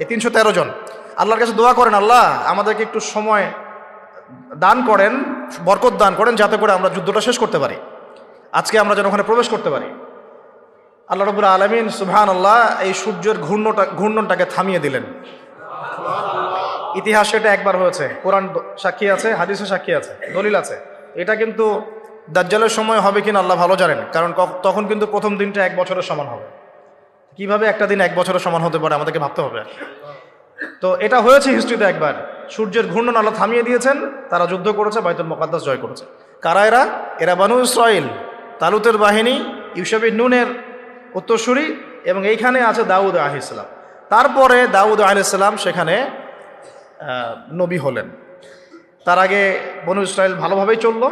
এই তিনশো তেরো জন। আল্লাহর কাছে দোয়া করেন, আল্লাহ, আমাদেরকে একটু সময় দান করেন, বরকত দান করেন, যাতে করে আমরা যুদ্ধটা শেষ করতে পারি। আজকে আমরা যেন ওখানে প্রবেশ করতে পারি। আল্লাহ রবুল আলমিন সুবহান আল্লাহ এই সূর্যের ঘূর্ণটা, ঘূর্ণনটাকে থামিয়ে দিলেন। ইতিহাসে এটা একবার হয়েছে। কোরআন সাক্ষী আছে, হাদিসে সাক্ষী আছে, দলিল আছে। এটা কিন্তু দাজ্জালের সময় হবে কিনা আল্লাহ ভালো জানেন, কারণ তখন কিন্তু প্রথম দিনটা এক বছরের সমান হবে। কীভাবে একটা দিন এক বছরের সমান হতে পারে আমাদেরকে ভাবতে হবে। তো এটা হয়েছে হিস্ট্রিতে একবার। সূর্যের ঘূর্ণন আল্লাহ থামিয়ে দিয়েছেন, তারা যুদ্ধ করেছে, বাইতুল মোকাদ্দাস জয় করেছে। কারা এরা? এরা বানু ইসরাইল, তালুতের বাহিনী, ইউসেফি নুনের উত্তরসূরি এবং এইখানে আছে দাউদ আহিসাল্লাম তারপরে দাউদ আহিসাল্লাম সেখানে নবী হলেন। তার আগে বনু ইসরায়েল ভালোভাবেই চলল,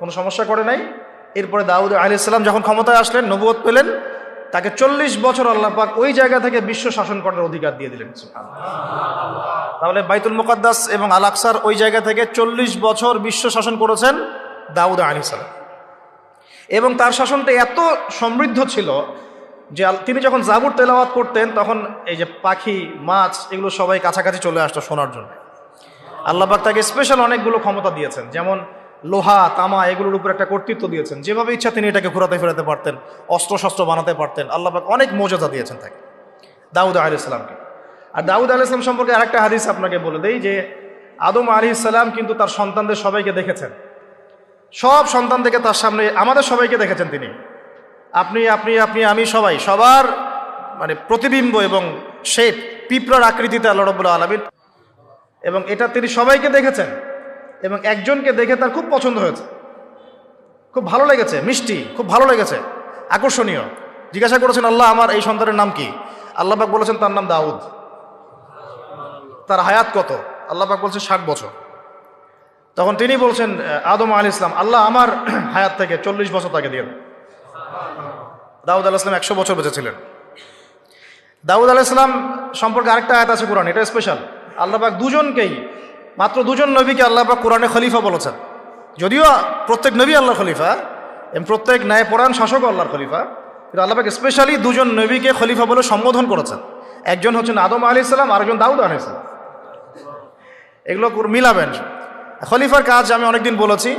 কোনো সমস্যা করে নাই। এরপরে দাউদ আলিয়াল্লাম যখন ক্ষমতায় আসলেন নবুয়ত পেলেন তাকে চল্লিশ বছর আল্লাহ পাক ওই জায়গা থেকে বিশ্ব শাসন করার অধিকার দিয়ে দিলেন। তাহলে বাইতুল মুকাদ্দাস এবং আল আকসার ওই জায়গা থেকে চল্লিশ বছর বিশ্ব শাসন করেছেন দাউদ আলী সালাম। এবং তার শাসনটা এত সমৃদ্ধ ছিল যে তিনি যখন জাবুর তেলাওয়াত করতেন, তখন এই যে পাখি, মাছ, এগুলো সবাই কাছাকাছি চলে আসতো শোনার জন্য। আল্লাহবাক তাকে স্পেশাল অনেকগুলো ক্ষমতা দিয়েছেন। যেমন লোহা, তামা, এগুলোর উপর একটা কর্তৃত্ব দিয়েছেন। যেভাবে ইচ্ছা তিনি এটাকে ঘোরাতে ফেরাতে পারতেন অস্ত্র শস্ত্র বানাতে পারতেন। আল্লাহবাক অনেক মর্যাদা দিয়েছেন তাকে, দাউদ আলি ইসলামকে আর দাউদ আলি ইসলাম সম্পর্কে আরেকটা হাদিস আপনাকে বলে দেই যে, আদম আলি ইসলাম কিন্তু তার সন্তানদের সবাইকে দেখেছেন। সব সন্তান থেকে তার সামনে আমাদের সবাইকে দেখেছেন তিনি। আপনি আপনি আপনি, আমি সবাই, সবার মানে প্রতিবিম্ব এবং শেপ পিঁপড়ার আকৃতিতে আল্লাহ রবুল্লা আলমিন। এবং এটা তিনি সবাইকে দেখেছেন। এবং একজনকে দেখে তার খুব পছন্দ হয়েছে। খুব ভালো লেগেছে, মিষ্টি, খুব ভালো লেগেছে, আকর্ষণীয়। জিজ্ঞাসা করেছেন, আল্লাহ, আমার এই সন্তানের নাম কি? আল্লাহ পাক বলেছেন, তার নাম দাউদ। তার হায়াত কত? আল্লাহ পাক বলছেন ষাট বছর। তখন তিনি বলছেন, আদম আল ইসলাম আল্লাহ আমার হায়াত থেকে চল্লিশ বছর তাকে দিয়ে দাউদ আল ইসলাম একশো বছর বেঁচে ছিলেন দাউদ আল ইসলাম সম্পর্কে আরেকটা আয়াত আছে কোরআন, এটা স্পেশাল আল্লাহবাক দুজনকেই মাত্র দুজন নবীকে আল্লাহ বা কোরআনে খলিফা বলেছেন। যদিও প্রত্যেক নবী আল্লাহ খলিফা, এবং প্রত্যেক ন্যায়পরায়ণ শাসক আল্লাহর খলিফা, কিন্তু আল্লাহবাক স্পেশালি দুজন নবীকে খলিফা বলে সম্বোধন করেছেন। একজন হচ্ছেন আদম আলি ইসলাম আরেকজন দাউদ আলি ইসলাম এগুলো মিলাবেন। খলিফার কাজ আমি অনেকদিন বলেছি।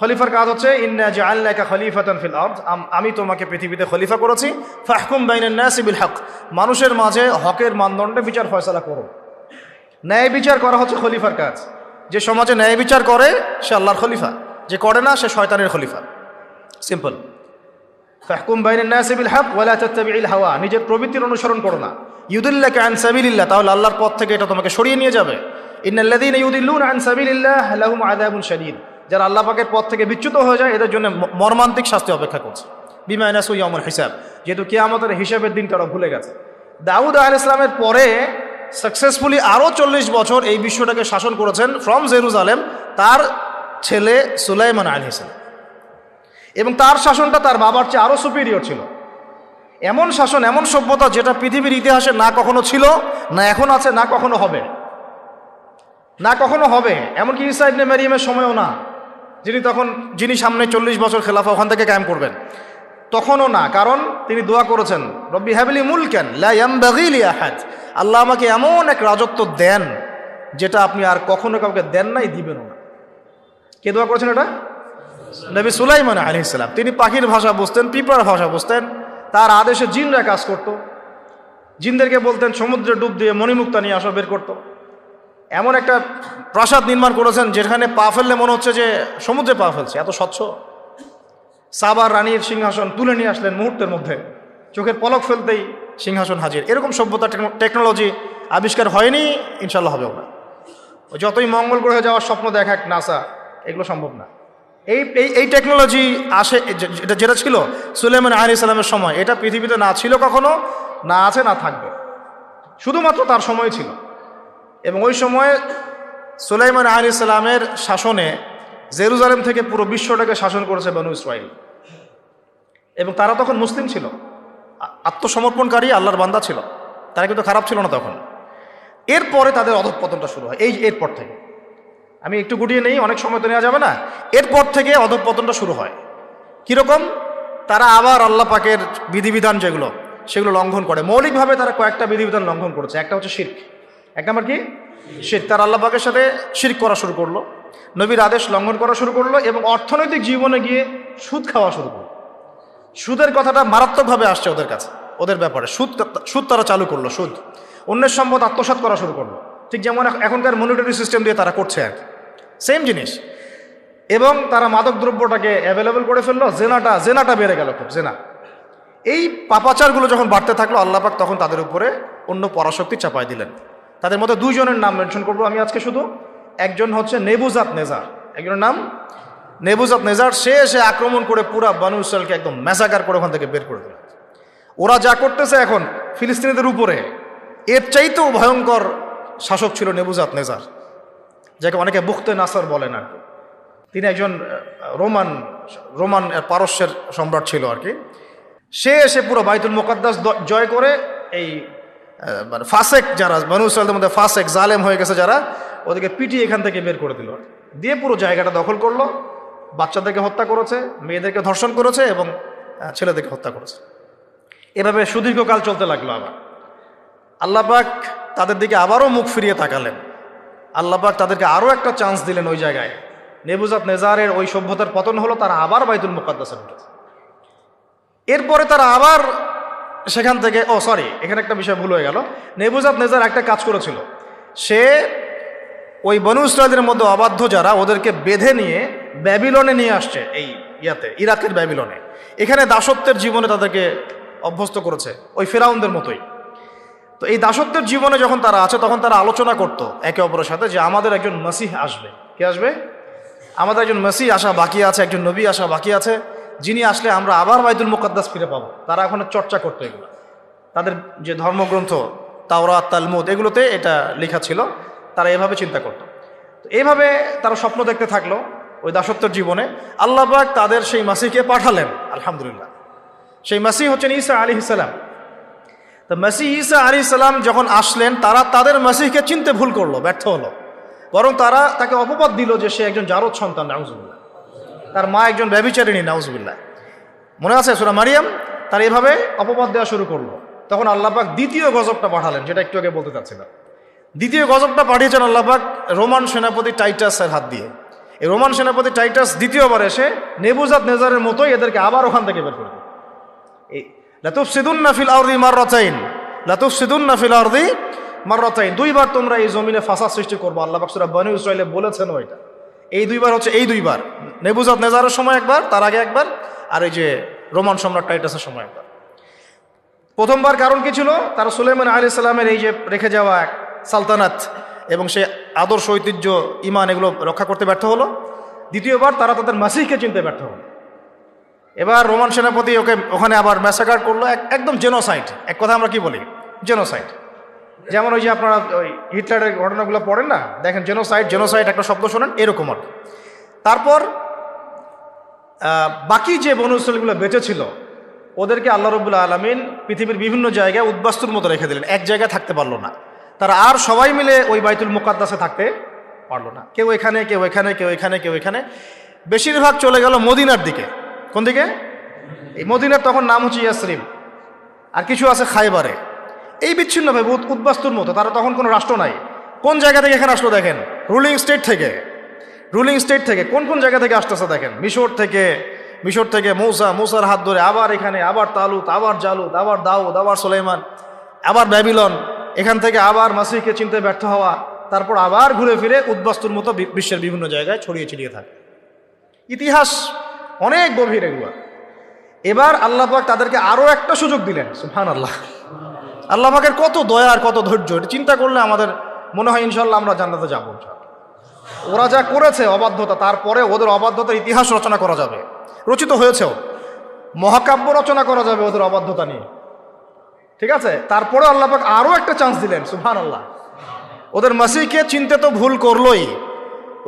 খলিফার কাজ হচ্ছে, ইন্না জাআলনাকা খলিফাতান ফিল আরদ। আম- তোমাকে পৃথিবীতে খলিফা করেছি। ফাহকুম বাইনান নাসি বিল হক। মানুষের মাঝে হকের মানদণ্ডে বিচার ফয়সালা করো। ন্যায় বিচার করা হচ্ছে খলিফার কাজ। যে সমাজে ন্যায় বিচার করে, সে আল্লাহর খলিফা। যে করে না, সে শয়তানের খলিফা। সিম্পল ফাহকুম বাইনান নাসি বিল হক ওয়ালা তাত্তাবিল হাওয়া। নিজের প্রবৃত্তির অনুসরণ করো না। ইউদিল্লাকা আন সাবিলিল্লাহ। তাহলে আল্লাহর পথ থেকে এটা তোমাকে সরিয়ে নিয়ে যাবে। ইন্নাল্লাযীনা ইউদিল্লুনা আন সাবিলিল্লাহ লাহুম আযাবুন শাদীদ। যারা আল্লাহ পাকের পথ থেকে বিচ্যুত হয়ে যায়, এদের জন্য মর্মান্তিক শাস্তি অপেক্ষা করছে। বিমা নাসু ইয়াউমুল হিসাব। যেহেতু কিয়ামতের হিসাবের দিন তারা ভুলে গেছে। দাউদ আলাইহিস ইসলামের পরে সাকসেসফুলি আরও চল্লিশ বছর এই বিশ্বটাকে শাসন করেছেন ফ্রম জেরুজালেম তার ছেলে সুলাইমান আলাইহিস সালাম। এবং তার শাসনটা তার বাবার চেয়ে আরও সুপিরিয়র ছিল। এমন শাসন, এমন সভ্যতা যেটা পৃথিবীর ইতিহাসে না কখনো ছিল, না এখন আছে, না কখনো হবে। না কখনো হবে। এমনকি ইসা ইবনে মারিয়ামের সময়ও না, যিনি তখন, যিনি সামনে চল্লিশ বছর খেলাফা ওখান থেকে কায়েম করবেন। তখনও না, কারণ তিনি দোয়া করেছেন, রব্বি হ্যাবিলি মুল কেন লাইয়াম্বাগিলি আহাদ। আল্লাহ আমাকে এমন এক রাজত্ব দেন যেটা আপনি আর কখনো কাউকে দেন নাই, দিবেনও না। কে দোয়া করেছেন এটা? নবী সুলাইমান আলী ইসলাম তিনি পাখির ভাষা বুঝতেন, পিঁপড়ার ভাষা বুঝতেন, তার আদেশে জিনরা কাজ করত। জিনদেরকে বলতেন, সমুদ্রে ডুব দিয়ে মণিমুক্তা নিয়ে আসো বের করতো। এমন একটা প্রাসাদ নির্মাণ করেছেন যেখানে পা ফেললে মনে হচ্ছে যে সমুদ্রে পা ফেলছে, এত স্বচ্ছ। সাবার রানীর সিংহাসন তুলে নিয়ে আসলেন মুহূর্তের মধ্যে। চোখের পলক ফেলতেই সিংহাসন হাজির। এরকম সভ্যতা টেকনোলজি আবিষ্কার হয়নি ইনশাল্লাহ হবেও না যতই মঙ্গল গ্রহে যাওয়ার স্বপ্ন দেখাক, নাসা, এগুলো সম্ভব না। এই এই টেকনোলজি আসে যে- যেটা ছিল সুলেমান আলী সালামের সময়, এটা পৃথিবীতে না ছিল কখনো, না আছে, না থাকবে। শুধুমাত্র তার সময় ছিল। এবং ওই সময়ে সুলাইমান আলী সালামের শাসনে জেরুজালেম থেকে পুরো বিশ্বটাকে শাসন করেছে বনু ইসরাইল। এবং তারা তখন মুসলিম ছিল। আত্মসমর্পণকারী আল্লাহর বান্দা ছিল। তারা কিন্তু খারাপ ছিল না তখন। এরপরে তাদের অধঃপতনটা শুরু হয়। এই এরপর থেকে। আমি একটু গুটিয়ে নেই, অনেক সময় তো নেওয়া যাবে না। এরপর থেকে অধঃপতনটা শুরু হয়। কীরকম? তারা আবার আল্লাহ পাকের বিধিবিধান যেগুলো, সেগুলো লঙ্ঘন করে। মৌলিকভাবে তারা কয়েকটা বিধিবিধান লঙ্ঘন করেছে। একটা হচ্ছে শির্ক। এক নম্বর কি? শির্ক। তার আল্লাহ পাকের সাথে শির্ক করা শুরু করল। নবীর আদেশ লঙ্ঘন করা শুরু করল এবং অর্থনৈতিক জীবনে গিয়ে সুদ খাওয়া শুরু করল। সুদের কথাটা মারাত্মকভাবে আসছে ওদের কাছে, ওদের ব্যাপারে। সুদ সুদ তারা চালু করল, সুদ। অন্যের সম্পদ আত্মসাৎ করা শুরু করল। ঠিক যেমন এখনকার মনিটরি সিস্টেম দিয়ে তারা করছে আর সেম জিনিস। এবং তারা মাদক দ্রব্যটাকে অ্যাভেলেবল করে ফেলল, জেনাটা জেনাটা বেড়ে গেল খুব, জেনা। এই পাপাচারগুলো যখন বাড়তে থাকল আল্লাপাক তখন তাদের উপরে অন্য পরাশক্তি চাপাই দিলেন। তাদের মধ্যে দুইজনের নাম মেনশন করব আমি আজকে শুধু। একজন হচ্ছে নেবুজাত নেজার। একজনের নাম নেবুজাত নেজার সে এসে আক্রমণ করে পুরা বানু ইসরায়েলকে একদম ম্যাসাকার করে ওখান থেকে বের করে দিল। ওরা যা করতেছে এখন ফিলিস্তিনিদের উপরে, এর চাইতেও ভয়ঙ্কর শাসক ছিল নেবুজাত নেজার, যাকে অনেকে বুখতে নাসার বলেন আর তিনি একজন রোমান রোমান পারস্যের সম্রাট ছিল আর কি। সে এসে পুরো বাইতুল মোকাদ্দাস জয় করে এই মানে ফাসেক যারা মানুষ মধ্যে ফাসেক জালেম হয়ে গেছে যারা, ওদেরকে পিটিয়ে এখান থেকে বের করে দিল। দিয়ে পুরো জায়গাটা দখল করল। বাচ্চাদেরকে হত্যা করেছে, মেয়েদেরকে ধর্ষণ করেছে এবং ছেলেদেরকে হত্যা করেছে। এভাবে সুদীর্ঘকাল চলতে লাগল আবার। আল্লাপাক তাদের দিকে আবারও মুখ ফিরিয়ে তাকালেন। আল্লাপাক তাদেরকে আরও একটা চান্স দিলেন ওই জায়গায়। নেবুজাত নেজারের ওই সভ্যতার পতন হলো, তারা আবার বাইতুল মুকাদ্দাসে উঠেছে এরপরে তারা আবার সেখান থেকে, ও সরি এখানে একটা বিষয় ভুল হয়ে গেল। নেবুজাত নেজার একটা কাজ করেছিল। সে ওই বনু ইসরায়েলের মধ্যে অবাধ্য যারা, ওদেরকে বেঁধে নিয়ে ব্যাবিলনে নিয়ে আসছে, এই ইয়াতে, ইরাকের ব্যাবিলনে। এখানে দাসত্বের জীবনে তাদেরকে অভ্যস্ত করেছে, ওই ফেরাউনদের মতোই। তো এই দাসত্বের জীবনে যখন তারা আছে, তখন তারা আলোচনা করতো একে অপরের সাথে যে আমাদের একজন মসিহ আসবে। কে আসবে? আমাদের একজন মসিহ আসা বাকি আছে, একজন নবী আসা বাকি আছে, যিনি আসলে আমরা আবার বাইতুল মুকাদ্দাস ফিরে পাবো। তারা এখন চর্চা করতো এগুলো। তাদের যে ধর্মগ্রন্থ, তাওরাত, তালমুদ, এগুলোতে এটা লেখা ছিল। তারা এভাবে চিন্তা করতো। তো এইভাবে তারা স্বপ্ন দেখতে থাকল ওই দাসত্বের জীবনে। আল্লাহবাক তাদের সেই মাসিকে পাঠালেন, আলহামদুলিল্লাহ। সেই মাসি হচ্ছেন ঈসা আলী ইসালাম তো মাসি ঈসা আলী সালাম যখন আসলেন, তারা তাদের মাসিহকে চিনতে ভুল করল, ব্যর্থ হলো। বরং তারা তাকে অপবাদ দিল যে সে একজন জারদ সন্তান, নাউজুবিল্লাহ। তার মা একজন ব্যবিচারিণী নাউজুবিল্লাহ। মনে আছে সুরা মারিয়াম? তার এভাবে অপবাদ দেওয়া শুরু করল। তখন আল্লাপাক দ্বিতীয় গজবটা পাঠালেন, যেটা একটু আগে বলতে চাচ্ছিলাম। দ্বিতীয় গজবটা পাঠিয়েছেন আল্লাপাক রোমান সেনাপতি টাইটাসের হাত দিয়ে। এই রোমান সেনাপতি টাইটাস দ্বিতীয়বার এসে নেবুজাত নেজারের মতোই এদেরকে আবার ওখান থেকে বের করে এই লাতুফ সিদুন্না ফিল আরদি মাররাতাইন লাতুফ সিদুন্না ফিল আরদি মাররাতাইন। দুইবার তোমরা এই জমিনে ফাসাদ সৃষ্টি করব। আল্লাহ বাকসুরা বনি ইসরায়েলে বলেছেন ওইটা এই দুইবার হচ্ছে এই দুইবার। নেবুজাত নেজারের সময় একবার, তার আগে একবার, আর এই যে রোমান সম্রাট টাইটাসের সময় একবার। প্রথমবার কারণ কি ছিল? তারা সুলেমান আলী সাল্লামের এই যে রেখে যাওয়া এক সালতানাত এবং সে আদর্শ, ঐতিহ্য ইমান এগুলো রক্ষা করতে ব্যর্থ হলো। দ্বিতীয়বার তারা তাদের মাসিহকে চিনতে ব্যর্থ হলো। এবার রোমান সেনাপতি ওকে ওখানে আবার ম্যাসাকার করল একদম জেনোসাইড এক কথা আমরা কি বলি? জেনোসাইড যেমন ওই যে আপনারা ওই হিটলারের ঘটনাগুলো পড়েন না? দেখেন জেনোসাইড জেনোসাইড একটা শব্দ শোনেন, এরকম আর তারপর বাকি যে বনুসলগুলো বেঁচে ছিল ওদেরকে আল্লাহ রবুল্লা আলমিন পৃথিবীর বিভিন্ন জায়গায় উদ্বাস্তুর মতো রেখে দিলেন। এক জায়গায় থাকতে পারল না। তারা আর সবাই মিলে ওই বাইতুল মুকাদ্দাসে থাকতে পারল না। কেউ এখানে কেউ এখানে কেউ এখানে কেউ এখানে। বেশিরভাগ চলে গেল মদিনার দিকে। কোন দিকে? এই মদিনার তখন নাম হচ্ছে ইয়াসরিম। আর কিছু আছে খাইবারে। এই বিচ্ছিন্নভাবে উদ- উদ্বাস্তুর মতো, তারা তখন কোনো রাষ্ট্র নাই। কোন জায়গা থেকে এখানে আসলো দেখেন? রুলিং স্টেট থেকে। রুলিং স্টেট থেকে। কোন কোন জায়গা থেকে আসতেছে দেখেন? মিশর থেকে মিশর থেকে মৌসা, মৌসার হাত ধরে আবার এখানে, আবার তালুত, আবার জালুত, আবার দাউদ, আবার সোলাইমান, আবার ব্যাবিলন। এখান থেকে আবার মাসিকে চিনতে ব্যর্থ হওয়া, তারপর আবার ঘুরে ফিরে উদ্বাস্তুর মতো বিশ্বের বিভিন্ন জায়গায় ছড়িয়ে ছিটিয়ে থাকে। ইতিহাস অনেক গভীর এগুলো। এবার আল্লাহ পাক তাদেরকে আরও একটা সুযোগ দিলেন সুহান আল্লাহ আল্লাহ পাকের কত দয়া আর কত ধৈর্য, এটা চিন্তা করলে আমাদের মনে হয় ইনশাল্লাহ আমরা জান্নাতে যাব। ওরা যা করেছে অবাধ্যতা, তারপরে ওদের অবাধ্যতার ইতিহাস রচনা করা যাবে। রচিত হয়েছেও। মহাকাব্য রচনা করা যাবে ওদের অবাধ্যতা নিয়ে। ঠিক আছে? তারপরে আল্লাহ পাক আরও একটা চান্স দিলেন সুহান আল্লাহ ওদের মাসিকে চিনতে তো ভুল করলোই।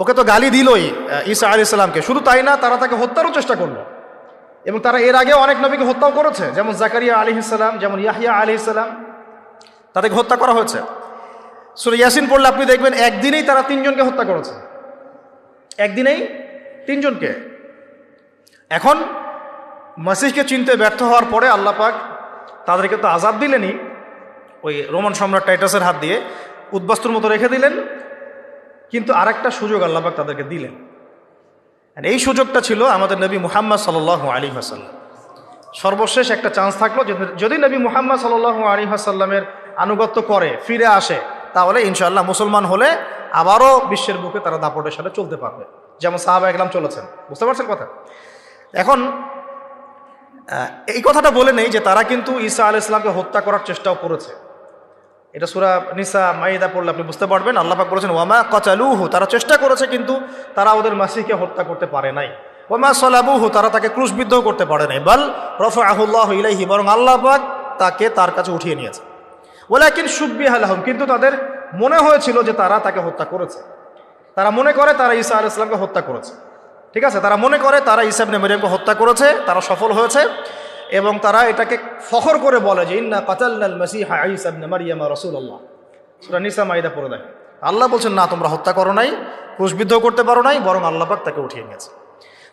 ওকে তো গালি দিলই ঈসা আলি সাল্লামকে শুধু তাই না, তারা তাকে হত্যারও চেষ্টা করল। এবং তারা এর আগে অনেক নবীকে হত্যাও করেছে। যেমন জাকারিয়া আলী ইসলাম যেমন ইয়াহিয়া আলী ইসলাম তাদেরকে হত্যা করা হয়েছে। সুরে ইয়াসিন পড়লে আপনি দেখবেন একদিনেই তারা তিনজনকে হত্যা করেছে। একদিনেই তিনজনকে। এখন মাসিহকে চিনতে ব্যর্থ হওয়ার পরে আল্লাহ পাক তাদেরকে তো আজাদ দিলেনই ওই রোমান সম্রাট টাইটাসের হাত দিয়ে উদ্বাস্তুর মতো রেখে দিলেন। কিন্তু আরেকটা সুযোগ আল্লাহবাক তাদেরকে দিলেন। এই সুযোগটা ছিল আমাদের নবী মুহাম্মদ সাল আলী হাসাল্লাম সর্বশেষ একটা চান্স থাকল যদি- নবী মুহাম্মদ সাল আলী হাসাল্লামের আনুগত্য করে, ফিরে আসে, তাহলে ইনশাল্লাহ মুসলমান হলে আবারও বিশ্বের বুকে তারা দাপটের সাথে চলতে পারবে। যেমন সাহাবা একলাম চলেছেন। বুঝতে পারছেন কথা? এখন এই কথাটা বলে নেই যে তারা কিন্তু ঈসা আল ইসলামকে হত্যা করার চেষ্টাও করেছে। এটা সুরা নিসা মাইদা পড়লে আপনি বুঝতে পারবেন। আল্লাপাক বলেছেন, ওয়ামা কচালুহু তারা চেষ্টা করেছে কিন্তু তারা ওদের মাসিকে হত্যা করতে পারে নাই। ওয়ামা সলাবুহু তারা তাকে ক্রুশবিদ্ধ করতে পারে নাই। বল রফা আহুল্লাহ ইলাইহি বরং আল্লাপাক তাকে তার কাছে উঠিয়ে নিয়েছে। বলে ওলাকিন সুব্বি আলহম কিন্তু তাদের মনে হয়েছিল যে তারা তাকে হত্যা করেছে। তারা মনে করে তারা ঈসা আল ইসলামকে হত্যা করেছে। ঠিক আছে? তারা মনে করে, তারা ঈসা ইবনে মারিয়ামকে হত্যা করেছে, তারা সফল হয়েছে এবং তারা এটাকে ফখর করে বলে যে, ইন্না কাতাল্লাল মাসিহা ঈসা ইবনে মারিয়াম রাসূলুল্লাহ। সূরা নিসা মাইদা পড়ে দেয়। আল্লাহ বলছেন, না, তোমরা হত্যা করো নাই ক্রুশবিদ্ধ করতে পারো নাই, বরং আল্লাহ পাক তাকে উঠিয়ে নিয়েছে।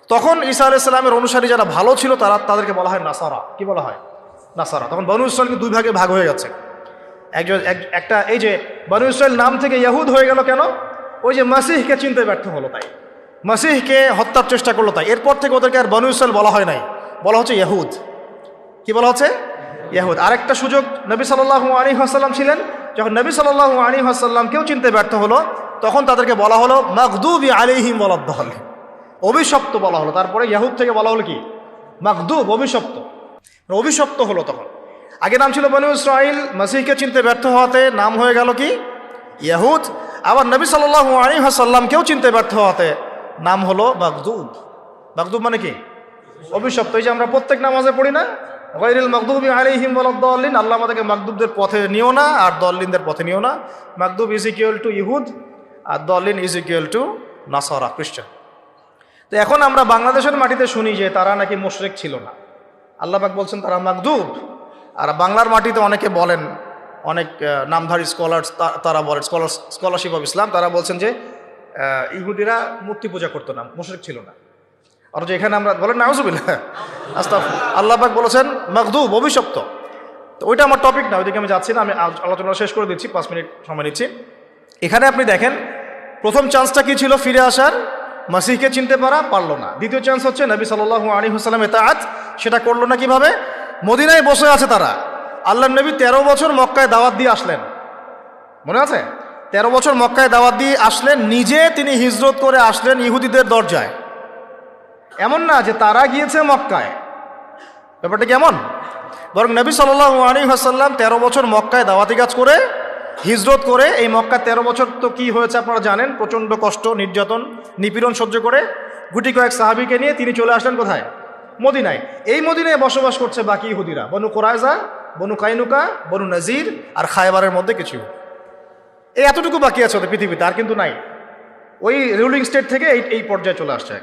তখন ঈসা আলাইহিস সালামের অনুসারী যারা ভালো ছিল, তারা তাদেরকে বলা হয় নাসারা। কি বলা হয়? নাসারা। তখন বনু ইসরায়েল দুই ভাগে ভাগ হয়ে গেছে। একজন এক- একটা এই যে, বনু ইসরায়েল নাম থেকে ইয়াহুদ হয়ে গেল কেন? ওই যে মাসিহকে চিনতে ব্যর্থ হলো তাই। মাসিহকে হত্যার চেষ্টা করল তাই। এরপর থেকে ওদেরকে আর বনু বলা হয় নাই। বলা হচ্ছে ইয়াহুদ। কি বলা হচ্ছে? ইয়াহুদ। আরেকটা সুযোগ নবী সাল্লাল্লাহু আলী হাসাল্লাম ছিলেন। যখন নবী সাল্লাল্লাহু আলী হাসাল্লামকেও চিনতে ব্যর্থ হলো, তখন তাদেরকে বলা হলো মাকদুবি আলিহিম বলাদ্দহল অভিশপ্ত বলা হলো। তারপরে ইয়াহুদ থেকে বলা হলো কি? মাকদুব অভিশপ্ত। অভিশপ্ত হলো তখন। আগে নাম ছিল বনু ইসরাইল, মাসিহকে চিনতে ব্যর্থ হওয়াতে নাম হয়ে গেল কি? ইয়াহুদ। আবার নবী সাল্লাল্লাহু আলী হাসাল্লামকেও চিনতে ব্যর্থ হওয়াতে নাম হলো মাকদুব মাকদুব মানে কি? অভিশপ্ত। এই যে আমরা প্রত্যেক নামাজে পড়ি না গৈরিল মকদুবি আলিহিম দলিন আল্লাহ আমাদেরকে মাকদুবদের পথে নিও না আর দলিনদের পথে নিও না। মাকদুব ইজ ইকুয়াল টু ইহুদ আর দলিন ইজ ইকুয়াল টু নাসারা, খ্রিস্টান। তো এখন আমরা বাংলাদেশের মাটিতে শুনি যে তারা নাকি মোশরেক ছিল না। আল্লাহবাক বলছেন তারা মাকদুব আর বাংলার মাটিতে অনেকে বলেন, অনেক নামধারী স্কলার তারা বলেন স্কলার স্কলারশিপ অফ ইসলাম তারা বলছেন যে ইহুদিরা মূর্তি পূজা করতো না, মোশরেক ছিল না। অথচ এখানে আমরা বলেন, নাউজুবিল্লাহ। আস্তাফ আল্লাহবাক বলেছেন মাকদুব অভিশপ্ত। তো ওইটা আমার টপিক না, ওইদিকে আমি যাচ্ছি না, আমি আলোচনা শেষ করে দিচ্ছি, পাঁচ মিনিট সময় নিচ্ছি। এখানে আপনি দেখেন, প্রথম চান্সটা কি ছিল ফিরে আসার? মাসিহকে চিনতে পারা, পারল না। দ্বিতীয় চান্স হচ্ছে নবী সাল্লাহ আলী হুসালাম এতাআত সেটা করল না কীভাবে? মদিনায় বসে আছে তারা। আল্লাহ নবী তেরো বছর মক্কায় দাওয়াত দিয়ে আসলেন। মনে আছে? তেরো বছর মক্কায় দাওয়াত দিয়ে আসলেন, নিজে তিনি হিজরত করে আসলেন ইহুদিদের দরজায়। এমন না যে তারা গিয়েছে মক্কায়। ব্যাপারটা কেমন? বরং নবী সাল্লাহ আলী হাসাল্লাম তেরো বছর মক্কায় দাওয়াতি কাজ করে, হিজরত করে, এই মক্কা তেরো বছর তো কি হয়েছে আপনারা জানেন, প্রচণ্ড কষ্ট, নির্যাতন, নিপীড়ন সহ্য করে, গুটি কয়েক সাহাবিকে নিয়ে তিনি চলে আসলেন কোথায়? মদিনায়। এই মদিনায় বসবাস করছে বাকি ইহুদিরা, বনু কোরআজা বনু কাইনুকা, বনু নাজির আর খায়বারের মধ্যে কিছু। এই এতটুকু বাকি আছে পৃথিবীতে, আর কিন্তু নাই। ওই রুলিং স্টেট থেকে এই এই পর্যায়ে চলে আসছে।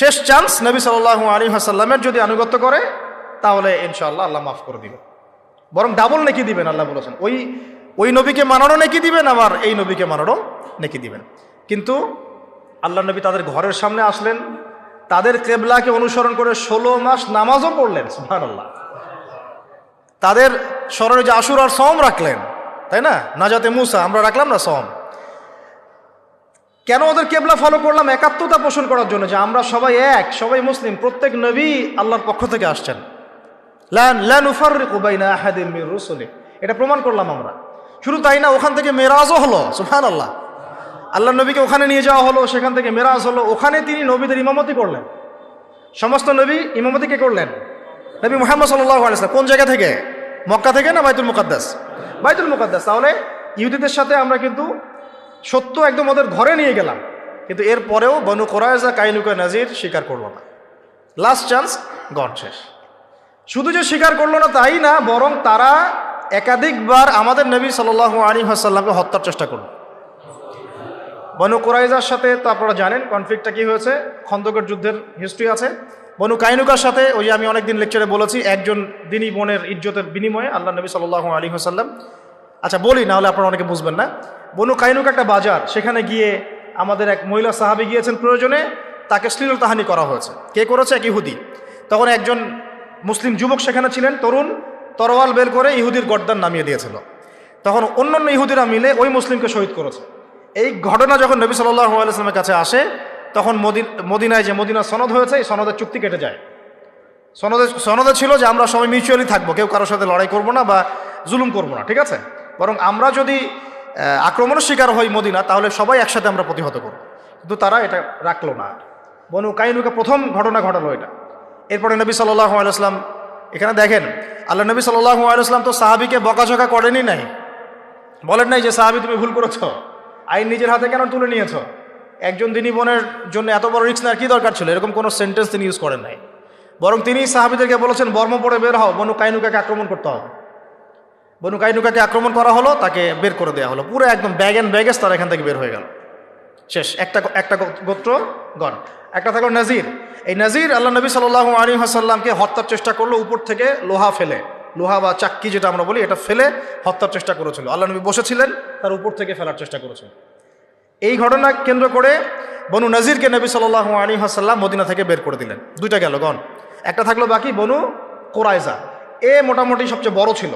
শেষ চান্স নবী সাল্লাহ আলী হাসাল্লামের যদি আনুগত্য করে, তাহলে ইনশাআল্লাহ আল্লাহ মাফ করে দিবেন বরং ডাবল নেকি দিবেন, আল্লাহ বলেছেন। ওই ওই নবীকে মানারও নেকি দিবেন, আবার এই নবীকে মানারও নেকি দিবেন। কিন্তু আল্লাহ নবী তাদের ঘরের সামনে আসলেন, তাদের কেবলাকে অনুসরণ করে ষোলো মাস নামাজও পড়লেন সুহান আল্লাহ তাদের স্মরণে যে আশুর আর সম রাখলেন তাই না? নাজাতে মুসা, আমরা রাখলাম না সম কেন ওদের কেবলা ফলো করলাম? একাত্মতা পোষণ করার জন্য যে আমরা সবাই এক, সবাই মুসলিম, প্রত্যেক নবী আল্লাহর পক্ষ থেকে আসছেন। ল্যান ল্যান উফারিকু বাইনা আহাদিম মির এটা প্রমাণ করলাম আমরা। শুধু তাই না, ওখান থেকে মেরাজও হলো সুফান আল্লাহ আল্লাহ নবীকে ওখানে নিয়ে যাওয়া হলো, সেখান থেকে মেরাজ হলো, ওখানে তিনি নবীদের ইমামতি করলেন। সমস্ত নবী ইমামতিকে করলেন? নবী মোহাম্মদ সাল্লাহ আলিয়া কোন জায়গা থেকে? মক্কা থেকে না বাইতুল মুকাদ্দাস? বাইতুল মুকাদ্দাস। তাহলে ইহুদিদের সাথে আমরা কিন্তু সত্য একদম ওদের ঘরে নিয়ে গেলাম। কিন্তু এর পরেও বনু কোরআজা কাইনুকা নাজির স্বীকার করল না। লাস্ট চান্স গড শেষ। শুধু যে স্বীকার করল না, তাই না, বরং তারা একাধিকবার আমাদের নবী সাল আলী হাসাল্লামকে হত্যার চেষ্টা করল। বনু কোরাইজার সাথে তো আপনারা জানেন কনফ্লিক্টটা কি হয়েছে? খন্দকের যুদ্ধের হিস্ট্রি আছে। বনু কাইনুকার সাথে, ওই যে আমি অনেকদিন লেকচারে বলেছি, একজন দিনী বোনের ইজ্জতের বিনিময়ে আল্লাহ নবী সাল্লাহ আলী হাসাল্লাম আচ্ছা বলি না হলে আপনারা অনেকে বুঝবেন না। বনু কাইনুক একটা বাজার, সেখানে গিয়ে আমাদের এক মহিলা সাহাবি গিয়েছেন প্রয়োজনে, তাকে শ্লীলতাহানি করা হয়েছে। কে করেছে? এক ইহুদি। তখন একজন মুসলিম যুবক সেখানে ছিলেন, তরুণ, তরোয়াল বের করে ইহুদির গর্দান নামিয়ে দিয়েছিল। তখন অন্যান্য ইহুদিরা মিলে ওই মুসলিমকে শহীদ করেছে। এই ঘটনা যখন নবী সাল্লাহ আলাইসলামের কাছে আসে তখন মদিন মদিনায় যে মদিনা সনদ হয়েছে, এই সনদের চুক্তি কেটে যায়। সনদে সনদে ছিল যে আমরা সবাই মিউচুয়ালি থাকব, কেউ কারোর সাথে লড়াই করব না বা জুলুম করব না, ঠিক আছে? বরং আমরা যদি আক্রমণের শিকার হই মদিনা, তাহলে সবাই একসাথে আমরা প্রতিহত করব। কিন্তু তারা এটা রাখল না। বনু কাইনুকে প্রথম ঘটনা ঘটালো এটা। এরপরে নবী সাল্লাহ আলাইসলাম এখানে দেখেন, আল্লাহ নবী সাল্লাহ আলাইসলাম তো সাহাবিকে বকাঝকা করেনি নাই। বলেন নাই যে, সাহাবি, তুমি ভুল করেছ। আইন নিজের হাতে কেন তুলে নিয়েছ? একজন দিনী বোনের জন্য এত বড় রিক্স নেওয়ার কী দরকার ছিল? এরকম কোনো সেন্টেন্স তিনি ইউজ করেন নাই। বরং তিনি সাহাবিদেরকে বলেছেন, বর্ম পড়ে বের হও, বনু কাইনুকাকে আক্রমণ করতে হবে। বনু কাইনুকাকে আক্রমণ করা হলো, তাকে বের করে দেওয়া হলো। পুরো একদম ব্যাগ অ্যান্ড ব্যাগেজ তারা এখান থেকে বের হয়ে গেল। শেষ, একটা একটা গোত্র গণ। একটা থাকল নাজির। এই নাজির আল্লাহ নবী সাল্লাহ আলী হাসাল্লামকে হত্যার চেষ্টা করল, উপর থেকে লোহা ফেলে। লোহা বা চাক্কি যেটা আমরা বলি, এটা ফেলে হত্যার চেষ্টা করেছিল। আল্লাহ নবী বসেছিলেন, তার উপর থেকে ফেলার চেষ্টা করেছিল। এই ঘটনা কেন্দ্র করে বনু নাজিরকে নবী সাল্লাহ আলী হাসাল্লাম মদিনা থেকে বের করে দিলেন। দুইটা গেল গণ একটা থাকল বাকি, বনু কোরাইজা এ মোটামুটি সবচেয়ে বড় ছিল।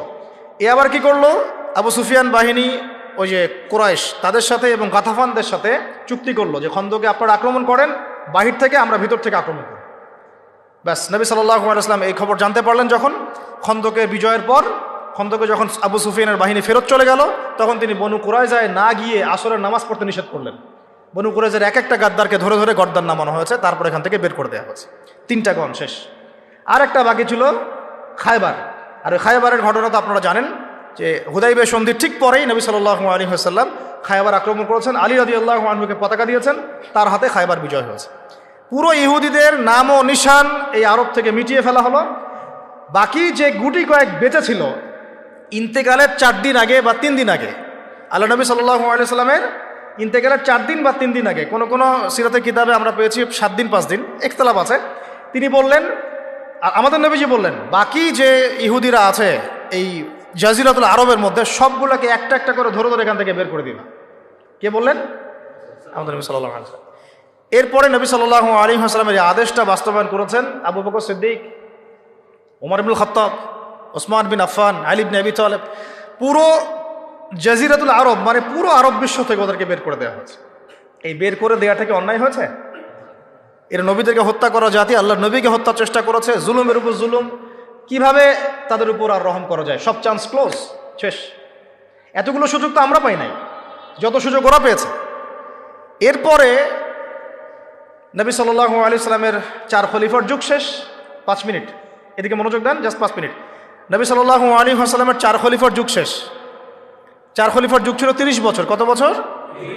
এ আবার কি করল? আবু সুফিয়ান বাহিনী, ওই যে কোরাইশ, তাদের সাথে এবং গাথাফানদের সাথে চুক্তি করল যে খন্দকে আপনারা আক্রমণ করেন, বাহির থেকে আমরা ভিতর থেকে আক্রমণ করি। ব্যাস, নবী সাল্লাহ আলাইসলাম এই খবর জানতে পারলেন যখন। খন্দকের বিজয়ের পর খন্দকে যখন আবু সুফিয়ানের বাহিনী ফেরত চলে গেল, তখন তিনি বনু কুরাইজায় না গিয়ে আসরের নামাজ পড়তে নিষেধ করলেন। বনু কুরাইজের এক একটা গাদ্দারকে ধরে ধরে গর্দান নামানো হয়েছে, তারপর এখান থেকে বের করে দেওয়া হয়েছে। তিনটা গণ শেষ। আর একটা বাকি ছিল খায়বার। আর ওই খায়বারের ঘটনা তো আপনারা জানেন যে হুদাইবের সন্ধির ঠিক পরেই নবী সাল্লাহ আলী হাসাল্লাম খায়বার আক্রমণ করেছেন। আলী রাজি আল্লাহ আনহুকে পতাকা দিয়েছেন, তার হাতে খায়বার বিজয় হয়েছে। পুরো ইহুদিদের নাম ও নিশান এই আরব থেকে মিটিয়ে ফেলা হলো। বাকি যে গুটি কয়েক বেঁচে ছিল ইন্তেকালের চার দিন আগে বা তিন দিন আগে। আল্লাহ নবী সাল্লাহ আলাইসাল্লামের ইন্তেকালের চার দিন বা তিন দিন আগে, কোনো কোনো সিরাতের কিতাবে আমরা পেয়েছি সাত দিন, পাঁচ দিন একতলাপ আছে। তিনি বললেন, আ- আমাদের নবীজি বললেন, বাকি যে ইহুদিরা আছে, এই জাজিরাতুল আরবের মধ্যে সবগুলোকে একটা একটা করে ধরে ধরে এখান থেকে বের করে দিলাম কে বললেন? আমাদের নবী সাল্লাহ আলাইসাল্লাম এরপরে নবী সাল্লাহ আলী হাসলামের আদেশটা বাস্তবায়ন করেছেন আবু বকর সিদ্দিক ওমর ইবুল খত্তাব। ওসমান বিন আফান আলিব নবী তালেব, পুরো জাজিরাতুল আরব মানে পুরো আরব বিশ্ব থেকে ওদেরকে বের করে দেওয়া হয়েছে। এই বের করে দেওয়াটা কি অন্যায় হয়েছে? এরা নবীদেরকে হত্যা করা জাতি, আল্লাহ নবীকে হত্যার চেষ্টা করেছে, জুলুমের উপর জুলুম। কীভাবে তাদের উপর আর রহম করা যায়? সব চান্স ক্লোজ শেষ। এতগুলো সুযোগ তো আমরা পাই নাই। যত সুযোগ ওরা পেয়েছে। এরপরে নবী সাল্লাহ আলি সাল্লামের চার খলিফার যুগ শেষ, পাঁচ মিনিট। এদিকে মনোযোগ দেন জাস্ট পাঁচ মিনিট। নবী সাল্লাহ আলী হাসালামের চার খলিফার যুগ শেষ। চার খলিফার যুগ ছিল তিরিশ বছর। কত বছর?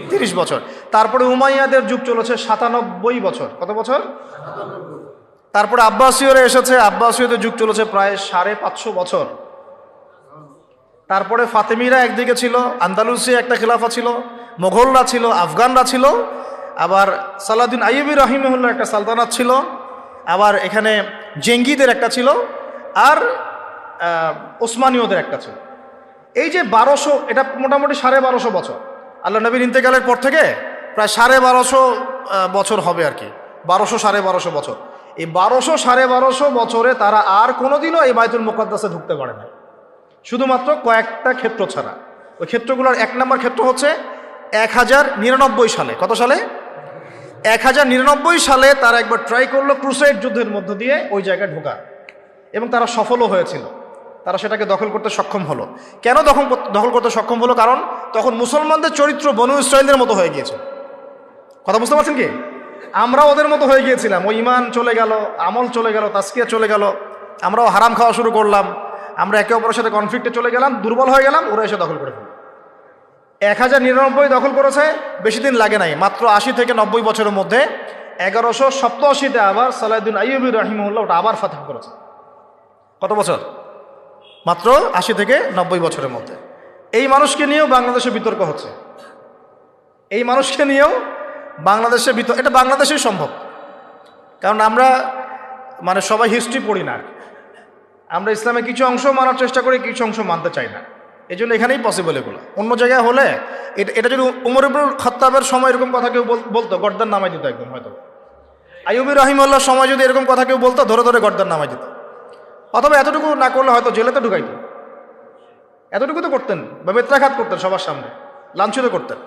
তিরিশ বছর। তারপরে উমাইয়াদের যুগ চলেছে সাতানব্বই বছর। কত বছর? তারপরে আব্বাসীয়রা এসেছে। আব্বাসীয়দের যুগ চলেছে প্রায় সাড়ে পাঁচশো বছর। তারপরে ফাতেমিরা একদিকে ছিল, আন্দালুসিয়া একটা খিলাফা ছিল, মোঘলরা ছিল, আফগানরা ছিল, আবার সালাউদ্দিন আইবি রহিমহুল্লার একটা সালতানাত ছিল, আবার এখানে জেঙ্গিদের একটা ছিল, আর ওসমানীয়দের একটা ছিল। এই যে বারোশো, এটা মোটামুটি সাড়ে বারোশো বছর। আল্লাহ নবীর ইন্তেকালের পর থেকে প্রায় সাড়ে বারোশো বছর হবে আর কি। বারোশো সাড়ে বারোশো বছর। এই বারোশো সাড়ে বারোশো বছরে তারা আর কোনোদিনও এই বাইতুল মোকাদ্দাসে ঢুকতে পারে না শুধুমাত্র কয়েকটা ক্ষেত্র ছাড়া। ওই ক্ষেত্রগুলোর এক নম্বর ক্ষেত্র হচ্ছে এক হাজার নিরানব্বই সালে। কত সালে? এক হাজার নিরানব্বই সালে তারা একবার ট্রাই করল ক্রুসাইড যুদ্ধের মধ্য দিয়ে ওই জায়গায় ঢোকা। এবং তারা সফলও হয়েছিল। তারা সেটাকে দখল করতে সক্ষম হলো। কেন দখল দখল করতে সক্ষম হলো? কারণ তখন মুসলমানদের চরিত্র বনু ইসরায়েলদের মতো হয়ে গিয়েছে। কথা বুঝতে পারছেন কি? আমরা ওদের মতো হয়ে গিয়েছিলাম। ওই ইমান চলে গেল, আমল চলে গেল তাস্কিয়া চলে গেল। আমরাও হারাম খাওয়া শুরু করলাম। আমরা একে অপরের সাথে কনফ্লিক্টে চলে গেলাম, দুর্বল হয়ে গেলাম, ওরা এসে দখল করে ফেলল। এক হাজার নিরানব্বই দখল করেছে, বেশি দিন লাগে নাই। মাত্র আশি থেকে নব্বই বছরের মধ্যে এগারোশো সপ্তাশিতে আবার সালাউদ্দিন আইয়ুবি রহিমউল্লাহ ওটা আবার ফাতেহ করেছে। কত বছর? মাত্র আশি থেকে নব্বই বছরের মধ্যে। এই মানুষকে নিয়েও বাংলাদেশে বিতর্ক হচ্ছে। এই মানুষকে নিয়েও বাংলাদেশে বিতর্ক এটা বাংলাদেশেই সম্ভব। কারণ আমরা মানে সবাই হিস্ট্রি পড়ি না। আমরা ইসলামে কিছু অংশ মানার চেষ্টা করি, কিছু অংশ মানতে চাই না। এই জন্য এখানেই পসিবল এগুলো। অন্য জায়গায় হলে এটা এটা যদি উমর ইবুল খত্তাবের সময় এরকম কথা কেউ বল- বলতো, গর্দার নামাই দিত একদম হয়তো। আইয়ুবি রহিমুল্লাহর সময় যদি এরকম কথা কেউ বলতো, ধরে ধরে গর্দান নামাই দিত। অথবা এতটুকু না করলে হয়তো জেলে তো ঢুকাইতো। এতটুকু তো করতেন, বা মেত্রাঘাত করতেন সবার সামনে, লাঞ্ছিত করতেন।